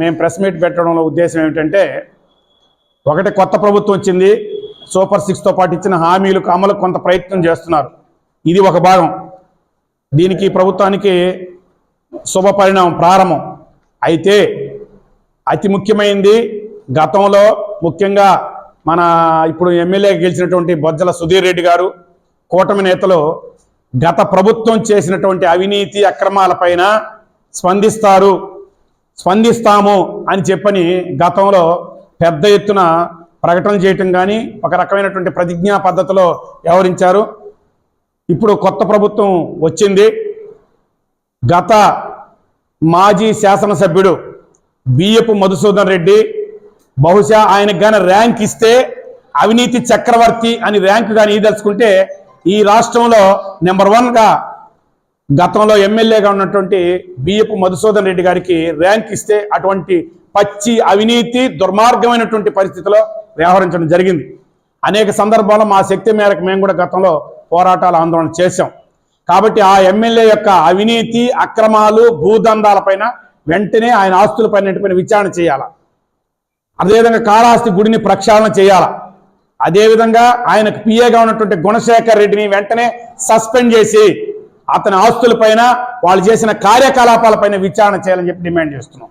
మేము press meet పెట్టడంలో ఉద్దేశం ఏమిటంటే ఒకటి కొత్త ప్రభుత్వం వచ్చింది సూపర్ సిక్స్తో పాటు ఇచ్చిన హామీలకు అమలు కొంత ప్రయత్నం చేస్తున్నారు. ఇది ఒక భాగం. దీనికి ప్రభుత్వానికి శుభ పరిణామం ప్రారంభం. అయితే అతి ముఖ్యమైనది గతంలో ముఖ్యంగా మన ఇప్పుడు ఎమ్మెల్యే గెలిచినటువంటి బొజ్జల సుధీర్ రెడ్డి గారు కూటమి నేతలు గత ప్రభుత్వం చేసినటువంటి అవినీతి అక్రమాలపైన స్పందిస్తారు. స్పందిస్తాము అని చెప్పని గతంలో పెద్ద ఎత్తున ప్రకటన చేయటం కానీ ఒక రకమైనటువంటి ప్రతిజ్ఞా పద్ధతిలో వ్యవహరించారు. ఇప్పుడు కొత్త ప్రభుత్వం వచ్చింది. గత మాజీ శాసనసభ్యుడు బియ్యపు మధుసూదన్ రెడ్డి బహుశా ఆయనకు కానీ ర్యాంక్ ఇస్తే అవినీతి చక్రవర్తి అని ర్యాంక్ కానీ ఇదలుచుకుంటే ఈ రాష్ట్రంలో నెంబర్ వన్గా గతంలో ఎమ్మెల్యేగా ఉన్నటువంటి బియ్యపు మధుసూదన్ రెడ్డి గారికి ర్యాంక్ ఇస్తే అటువంటి పచ్చి అవినీతి దుర్మార్గమైనటువంటి పరిస్థితిలో వ్యవహరించడం జరిగింది. అనేక సందర్భాల్లో మా శక్తి మేరకు మేము కూడా గతంలో పోరాటాలు ఆందోళన చేశాం. కాబట్టి ఆ ఎమ్మెల్యే యొక్క అవినీతి అక్రమాలు భూదందాలపైన వెంటనే ఆయన ఆస్తులపైన విచారణ చేయాల? అదేవిధంగా కాళహస్తి గుడిని ప్రక్షాళన చేయాల? అదేవిధంగా ఆయనకు పిఏగా ఉన్నటువంటి గుణశేఖర్ రెడ్డిని వెంటనే సస్పెండ్ చేసి అతని ఆస్తులపైన వాళ్ళు చేసిన కార్యకలాపాలపైన విచారణ చేయాలని చెప్పి డిమాండ్ చేస్తున్నాం.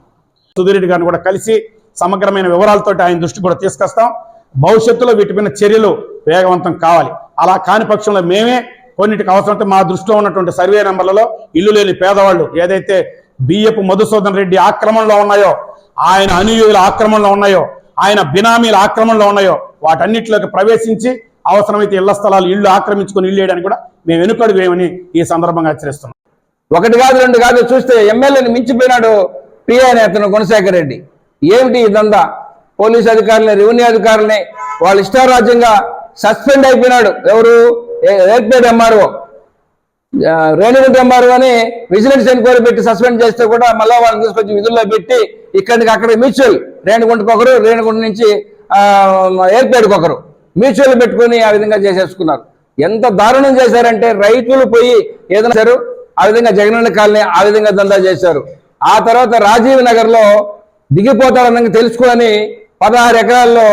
సుధీరెడ్డి గారిని కూడా కలిసి సమగ్రమైన వివరాలతో ఆయన దృష్టి కూడా తీసుకొస్తాం. భవిష్యత్తులో వీటిపైన చర్యలు వేగవంతం కావాలి. అలా కాని పక్షంలో మేమే కొన్నిటికి అవసరమైతే మా దృష్టిలో ఉన్నటువంటి సర్వే నెంబర్లలో ఇల్లు లేని పేదవాళ్ళు ఏదైతే బియ్యపు మధుసూదన్ రెడ్డి ఆక్రమణలో ఉన్నాయో ఆయన అనుయోగుల ఆక్రమణలో ఉన్నాయో ఆయన బినామీల ఆక్రమణలో ఉన్నాయో వాటన్నిటిలోకి ప్రవేశించి అవసరమైతే ఇళ్ళ స్థలాలు ఇల్లు ఆక్రమించుకొని ఇల్లు వేయడానికి కూడా మేము వెనుకడు వేయమని ఈ సందర్భంగా హెచ్చరిస్తున్నాం. ఒకటి కాదు రెండు కాదు చూస్తే ఎమ్మెల్యేని మించిపోయినాడు పిఐ నేతను గుణశేఖర్ రెడ్డి. ఏమిటి ఇదంతా పోలీస్ అధికారులని రెవెన్యూ అధికారులని వాళ్ళు ఇష్టారాజ్యంగా సస్పెండ్ అయిపోయినాడు. ఎవరు? ఎయిర్పేట్ ఎంఆర్ఓ. రేణుగుంట ఎంఆర్ఓ అని విజిలెన్స్ ఎంక్వైరీ పెట్టి సస్పెండ్ చేస్తే కూడా మళ్ళీ వాళ్ళని తీసుకొచ్చి విధుల్లో పెట్టి ఇక్కడికి అక్కడ మ్యూచువల్. రేణుగుంటకు ఒకరు రేణుగుంట నుంచి ఎయిర్పేట్కి ఒకరు. మ్యూచువల్ పెట్టుకొని ఆ విధంగా చేసేసుకున్నారు. ఎంత దారుణం చేశారంటే రైతులు పోయి ఏదైనా ఆ విధంగా జగనన్న కాలనీ ఆ విధంగా దందా చేశారు. ఆ తర్వాత రాజీవ్ నగర్లో దిగిపోతాడని తెలుసుకొని పదహారు ఎకరాల్లో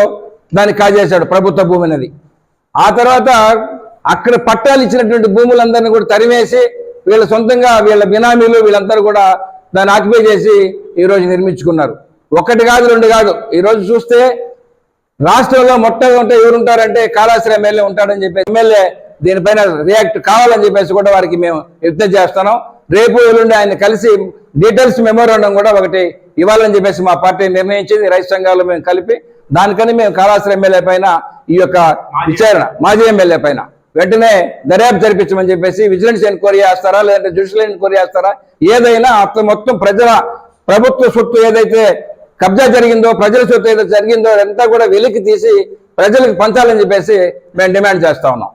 దాన్ని కాజేశాడు ప్రభుత్వ భూమి అనేది. ఆ తర్వాత అక్కడ పట్టాలు ఇచ్చినటువంటి భూములందరినీ కూడా తరిమేసి వీళ్ళ సొంతంగా వీళ్ళ బినామీలు వీళ్ళందరూ కూడా దాన్ని ఆక్యుపై చేసి ఈరోజు నిర్మించుకున్నారు. ఒకటి కాదు రెండు కాదు. ఈరోజు చూస్తే రాష్ట్రంలో మొట్టమొదటి ఎవరు ఉంటారంటే కాళాశ్రీ ఎమ్మెల్యే ఉంటాడని చెప్పేసి ఎమ్మెల్యే దీనిపైన రియాక్ట్ కావాలని చెప్పేసి కూడా వారికి మేము విజ్ఞప్తి చేస్తున్నాం. రేపు ఎల్లుండి ఆయన కలిసి డీటెయిల్స్ మెమోరాండం కూడా ఒకటి ఇవ్వాలని చెప్పేసి మా పార్టీ నిర్ణయించింది. రైతు సంఘాలు మేము కలిపి దానికని మేము కాళాశ్రీ ఎమ్మెల్యే పైన ఈ యొక్క విచారణ మాజీ ఎమ్మెల్యే పైన. వెంటనే దర్యాప్తు జరిపించమని చెప్పేసి విజిలెన్స్ ఎంక్వైరీ చేస్తారా లేదంటే జ్యుడిషియల్ ఎంక్వైరీ చేస్తారా ఏదైనా మొత్తం ప్రజల ప్రభుత్వ సొత్తు ఏదైతే కబ్జా జరిగిందో ప్రజల సొత్తు ఏదో జరిగిందో అదంతా కూడా వెలికి తీసి ప్రజలకు పంచాలని చెప్పేసి మేము డిమాండ్ చేస్తా ఉన్నాం.